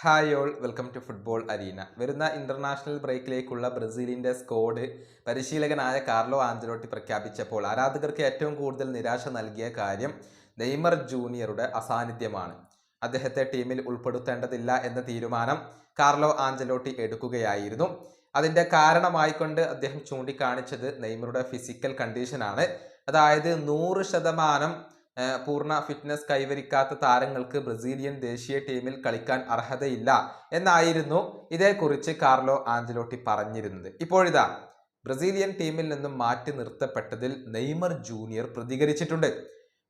Hi all welcome to football arena. വരുന്ന international ബ്രേക്കിലേക്കുള്ള ബ്രസീലിന്റെ സ്കോഡ് പരിശീലകനായ കാർലോ ആഞ്ചലോട്ടി പ്രഖ്യാപിച്ചപ്പോൾ ആരാധകർക്ക് ഏറ്റവും കൂടുതൽ നിരാശ നൽകിയ കാര്യം നെയ്മർ ജൂനിയറുടെ അസാന്നിധ്യമാണ്. അദ്ദേഹത്തെ ടീമിൽ ഉൾപ്പെടുത്തേണ്ടതില്ല എന്ന തീരുമാനം കാർലോ ആഞ്ചലോട്ടി എടുക്കുകയായിരുന്നു. അതിന്റെ കാരണമായിക്കൊണ്ട് അദ്ദേഹം ചൂണ്ടിക്കാണിച്ചത് നെയ്മറുടെ ഫിസിക്കൽ കണ്ടീഷനാണ് അതായത് നൂറ് ശതമാനം പൂർണ ഫിറ്റ്നസ് കൈവരിക്കാത്ത താരങ്ങൾക്ക് ബ്രസീലിയൻ ദേശീയ ടീമിൽ കളിക്കാൻ അർഹതയില്ല എന്നായിരുന്നു ഇതേക്കുറിച്ച് കാർലോ ആഞ്ചലോട്ടി പറഞ്ഞിരുന്നത്. ഇപ്പോഴിതാ ബ്രസീലിയൻ ടീമിൽ നിന്നും മാറ്റി നിർത്തപ്പെട്ടതിൽ നെയ്മർ ജൂനിയർ പ്രതികരിച്ചിട്ടുണ്ട്.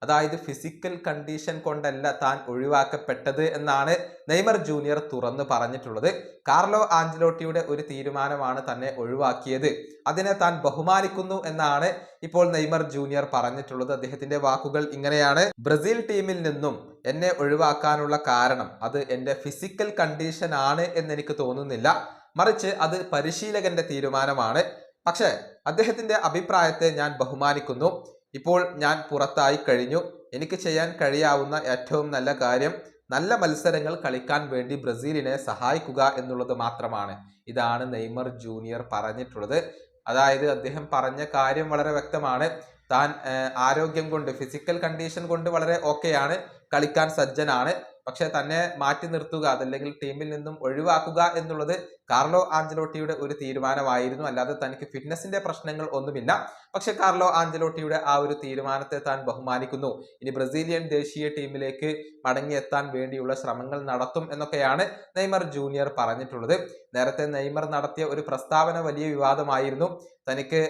അതായത് ഫിസിക്കൽ കണ്ടീഷൻ കൊണ്ടല്ല താൻ ഒഴിവാക്കപ്പെട്ടത് എന്നാണ് നെയ്മർ ജൂനിയർ തുറന്നു പറഞ്ഞിട്ടുള്ളത്. കാർലോ ആഞ്ചലോട്ടിയുടെ ഒരു തീരുമാനമാണ് തന്നെ ഒഴിവാക്കിയത്. അതിനെ താൻ ബഹുമാനിക്കുന്നു എന്നാണ് ഇപ്പോൾ നെയ്മർ ജൂനിയർ പറഞ്ഞിട്ടുള്ളത്. അദ്ദേഹത്തിന്റെ വാക്കുകൾ ഇങ്ങനെയാണ്. ബ്രസീൽ ടീമിൽ നിന്നും എന്നെ ഒഴിവാക്കാനുള്ള കാരണം അത് എന്റെ ഫിസിക്കൽ കണ്ടീഷൻ ആണ് എന്നെനിക്ക് തോന്നുന്നില്ല. മറിച്ച് അത് പരിശീലകന്റെ തീരുമാനമാണ്. പക്ഷേ അദ്ദേഹത്തിന്റെ അഭിപ്രായത്തെ ഞാൻ ബഹുമാനിക്കുന്നു. ഇപ്പോൾ ഞാൻ പുറത്തായി കഴിഞ്ഞു. എനിക്ക് ചെയ്യാൻ കഴിയാവുന്ന ഏറ്റവും നല്ല കാര്യം നല്ല മത്സരങ്ങൾ കളിക്കാൻ വേണ്ടി ബ്രസീലിനെ സഹായിക്കുക എന്നുള്ളത് മാത്രമാണ്. ഇതാണ് നെയ്മർ ജൂനിയർ പറഞ്ഞിട്ടുള്ളത്. അതായത് അദ്ദേഹം പറഞ്ഞ കാര്യം വളരെ വ്യക്തമാണ്. താൻ ആരോഗ്യം കൊണ്ട് ഫിസിക്കൽ കണ്ടീഷൻ കൊണ്ട് വളരെ ഓക്കെയാണ്. കളിക്കാൻ സജ്ജനാണ്. പക്ഷെ തന്നെ മാറ്റി നിർത്തുക അതല്ലെങ്കിൽ ടീമിൽ നിന്നും ഒഴിവാക്കുക എന്നുള്ളത് കാർലോ ആഞ്ചലോട്ടിയുടെ ഒരു തീരുമാനമായിരുന്നു. അല്ലാതെ തനിക്ക് ഫിറ്റ്നസിന്റെ പ്രശ്നങ്ങൾ ഒന്നുമില്ല. പക്ഷെ കാർലോ ആഞ്ചലോട്ടിയുടെ ആ ഒരു തീരുമാനത്തെ താൻ ബഹുമാനിക്കുന്നു. ഇനി ബ്രസീലിയൻ ദേശീയ ടീമിലേക്ക് മടങ്ങിയെത്താൻ വേണ്ടിയുള്ള ശ്രമങ്ങൾ നടത്തും എന്നൊക്കെയാണ് നെയ്മർ ജൂനിയർ പറഞ്ഞിട്ടുള്ളത്. നേരത്തെ നെയ്മർ നടത്തിയ ഒരു പ്രസ്താവന വലിയ വിവാദമായിരുന്നു. തനിക്ക്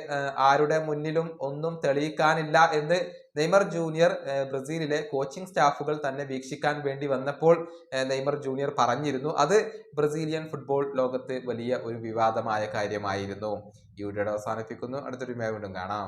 ആരുടെ മുന്നിലും ഒന്നും തെളിയിക്കാനില്ല എന്ന് നെയ്മർ ജൂനിയർ ബ്രസീലിലെ കോച്ചിങ് സ്റ്റാഫുകൾ തന്നെ വീക്ഷിക്കാൻ വേണ്ടി വന്നപ്പോൾ നെയ്മർ ജൂനിയർ പറഞ്ഞിരുന്നു. അത് ബ്രസീലിയൻ ഫുട്ബോൾ ലോകത്ത് വലിയ ഒരു വിവാദമായ കാര്യമായിരുന്നു. ഈ വീഡിയോ അവസാനിപ്പിക്കുന്നു. അടുത്തൊരു വീണ്ടും കാണാം.